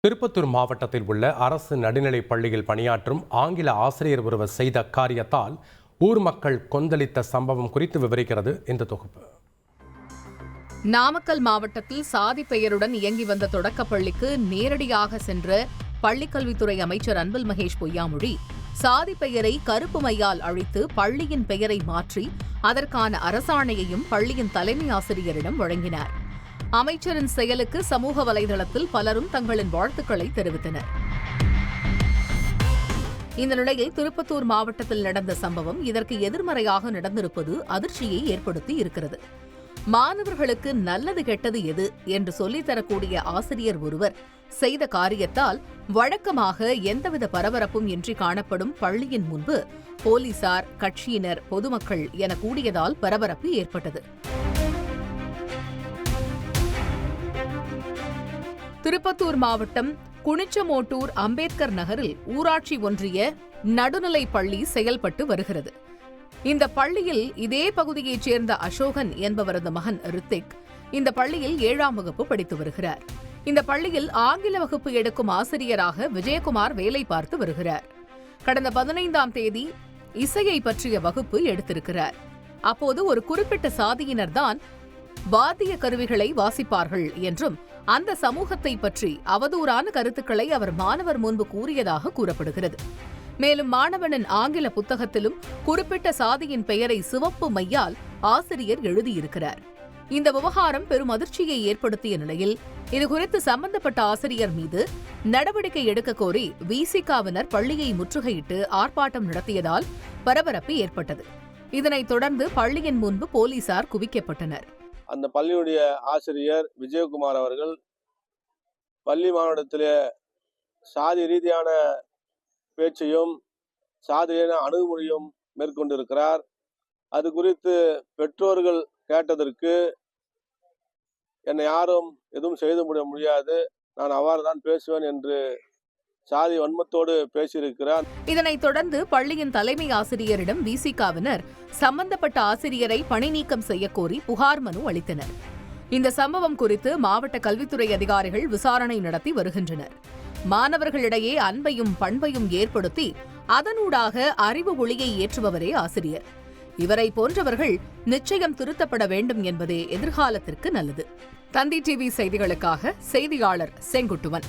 திருப்பத்தூர் மாவட்டத்தில் உள்ள அரசு நடுநிலைப் பள்ளியில் பணியாற்றும் ஆங்கில ஆசிரியர் ஒருவர் செய்த காரியத்தால் ஊர் மக்கள் கொந்தளித்த சம்பவம் குறித்து விவரிக்கிறது இந்த தொகுப்பு. நாமக்கல் மாவட்டத்தில் சாதி பெயருடன் இயங்கி வந்த தொடக்கப் பள்ளிக்கு நேரடியாக சென்ற பள்ளிக்கல்வித்துறை அமைச்சர் அன்பில் மகேஷ் பொய்யாமொழி சாதி பெயரை கருப்பு மையால் அழித்து பள்ளியின் பெயரை மாற்றி அதற்கான அரசாணையையும் பள்ளியின் தலைமை ஆசிரியரிடம் வழங்கினார். அமைச்சரின் செயலுக்கு சமூக வலைதளத்தில் பலரும் தங்களின் வாழ்த்துக்களை தெரிவித்தனர். இந்த நிலையில் திருப்பத்தூர் மாவட்டத்தில் நடந்த சம்பவம் இதற்கு எதிர்மறையாக நடந்திருப்பது அதிர்ச்சியை ஏற்படுத்தி இருக்கிறது. மாணவர்களுக்கு நல்லது கெட்டது எது என்று சொல்லித்தரக்கூடிய ஆசிரியர் ஒருவர் செய்த காரியத்தால் வழக்கமாக எந்தவித பரபரப்பும் இன்றி காணப்படும் பள்ளியின் முன்பு போலீசார் கட்சியினர் பொதுமக்கள் என கூடியதால் பரபரப்பு ஏற்பட்டது. திருப்பத்தூர் மாவட்டம் குனிச்சமோட்டூர் அம்பேத்கர் நகரில் ஊராட்சி ஒன்றிய நடுநிலை பள்ளி செயல்பட்டு வருகிறது. இந்த பள்ளியில் இதே பகுதியைச் சேர்ந்த அசோகன் என்பவரது மகன் ரித்திக் இந்த பள்ளியில் ஏழாம் வகுப்பு படித்து வருகிறார். இந்த பள்ளியில் ஆங்கில வகுப்பு எடுக்கும் ஆசிரியராக விஜயகுமார் வேலை பார்த்து வருகிறார். கடந்த பதினைந்தாம் தேதி இசையை பற்றிய வகுப்பு எடுத்திருக்கிறார். அப்போது ஒரு குறிப்பிட்ட சாதியினர்தான் வாத்திய கருவிகளை வாசிப்பார்கள் என்றும் அந்த சமூகத்தை பற்றி அவதூறான கருத்துக்களை அவர் மாணவர் முன்பு கூறியதாக கூறப்படுகிறது. மேலும் மாணவனின் ஆங்கில புத்தகத்திலும் குறிப்பிட்ட சாதியின் பெயரை சிவப்பு மையால் ஆசிரியர் எழுதியிருக்கிறார். இந்த விவகாரம் பெரும் அதிர்ச்சியை ஏற்படுத்திய நிலையில் இதுகுறித்து சம்பந்தப்பட்ட ஆசிரியர் மீது நடவடிக்கை எடுக்க கோரி விசிகாவினர் பள்ளியை முற்றுகையிட்டு ஆர்ப்பாட்டம் நடத்தியதால் பரபரப்பு ஏற்பட்டது. இதனைத் தொடர்ந்து பள்ளியின் முன்பு போலீசார் குவிக்கப்பட்டனர். அந்த பள்ளியுடைய ஆசிரியர் விஜயகுமார் அவர்கள் பள்ளி மாவட்டத்திலே சாதி ரீதியான பேச்சையும் சாதியான அணுகுமுறையும் மேற்கொண்டிருக்கிறார். அது குறித்து பெற்றோர்கள் கேட்டதற்கு என்னை யாரும் எதுவும் செய்து முடிய முடியாது. நான் அவ்வாறு தான் பேசுவேன் என்று சாதி வன்மத்தோடு பேசியிருக்கிறார். இதனைத் தொடர்ந்து பள்ளியின் தலைமை ஆசிரியரிடம் விசிகாவினர் சம்பந்தப்பட்ட ஆசிரியரை பணி நீக்கம் செய்யக்கோரி புகார் மனு அளித்தனர். இந்த சம்பவம் குறித்து மாவட்ட கல்வித்துறை அதிகாரிகள் விசாரணை நடத்தி வருகின்றனர். மாணவர்களிடையே அன்பையும் பண்பையும் ஏற்படுத்தி அதனூடாக அறிவு ஒளியை ஏற்றுபவரே ஆசிரியர். இவரை போன்றவர்கள் நிச்சயம் திருத்தப்பட வேண்டும் என்பதே எதிர்காலத்திற்கு நல்லது. தந்தி டிவி செய்திகளுக்காக செய்தியாளர் செங்குட்டுவன்.